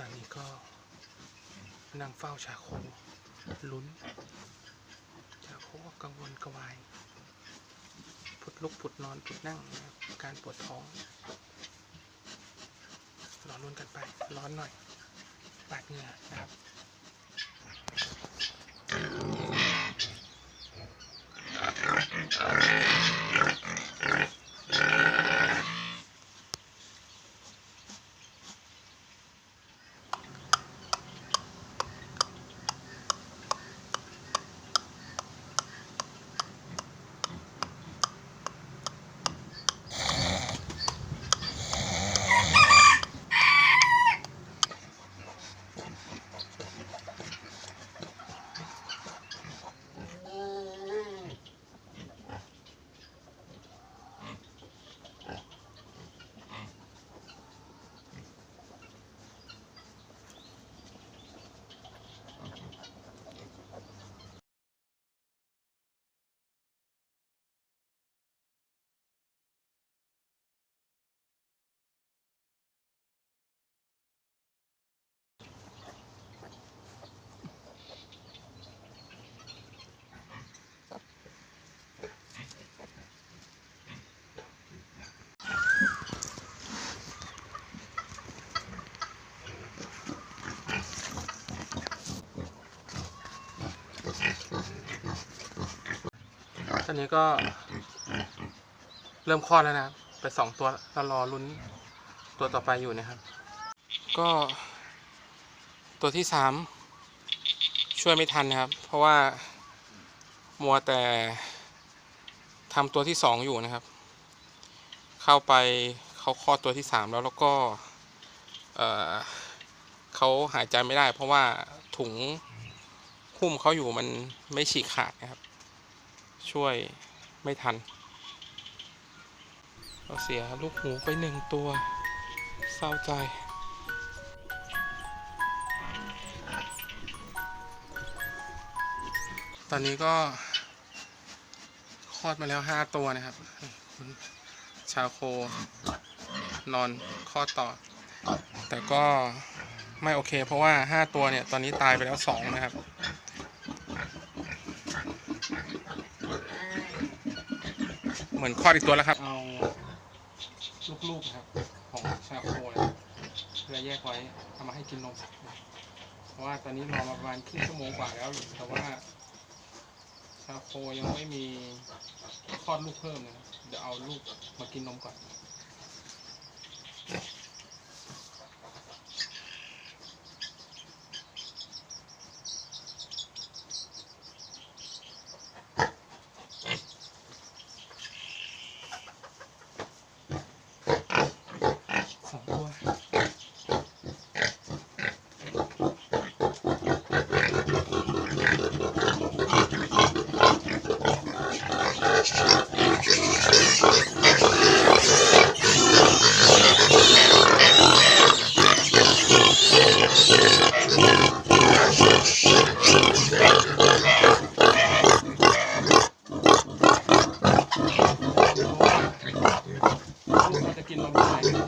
ตอนนี้ก็นั่งเฝ้าชาโคลุ้น ชาโคกังวลกวาย ผุดลุกผุดนอนผุดนั่งการปวดท้องรอลุ้นกันไป ร้อนหน่อยปาดเหงื่อนะครับ ตอนนี้ก็ เริ่มคลอดแล้วนะครับไปสองตัวแล้วรอลุ้นตัวต่อไปอยู่นะครับ ก็ตัวที่สามช่วยไม่ทันนะครับ เพราะว่ามัวแต่ทำตัวที่สองอยู่นะครับ เข้าไปเขาคลอดตัวที่สามแล้วแล้วก็เเขาหายใจไม่ได้ เพราะว่าถุงหุ้มเขาอยู่มันไม่ฉีกขาดนะครับ ช่วยไม่ทัน เราเสียลูกหมูไปหนึ่งตัว เศร้าใจ ตอนนี้ก็คลอดมาแล้วห้าตัวนะครับ คุณชาวโคนอนคลอดต่อ แต่ก็ไม่โอเค เพราะว่าห้าตัวเนี่ย ตอนนี้ตายไปแล้วสองนะครับ เหมือนคลอดอีกตัวแล้วครับ เอาลูกๆนะครับ ของชาโคนะครับเพื่อแยกไว้เอามาให้กินนมเพราะว่าตอนนี้รอมาประมาณครึ่งชั่วโมงกว่าแล้วแต่ว่า ชาโคยังไม่มีคลอดลูกเพิ่มนะครับเดี๋ยวเอาลูกมากินนมก่อน สองตัว ลูกเราจะกินนมยังไง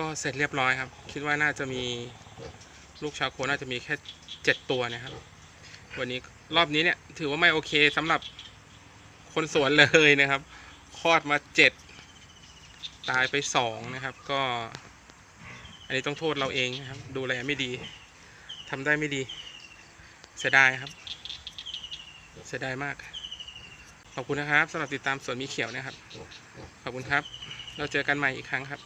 ก็เสร็จเรียบร้อยครับ คิดว่าน่าจะมีลูกชาวโคน่าจะมีแค่เจ็ดตัวนะครับ วันนี้รอบนี้เนี่ย ถือว่าไม่โอเคสำหรับคนสวนเลยนะครับคลอดมาเจ็ดตายไปสองนะครับ ก็ อันนี้ต้องโทษเราเองนะครับ ดูแลไม่ดีทำได้ไม่ดี เสียดายครับ เสียดายมาก ขอบคุณนะครับสำหรับติดตามสวนมีเขียวนะครับ ขอบคุณครับ เราเจอกันใหม่อีกครั้งครับ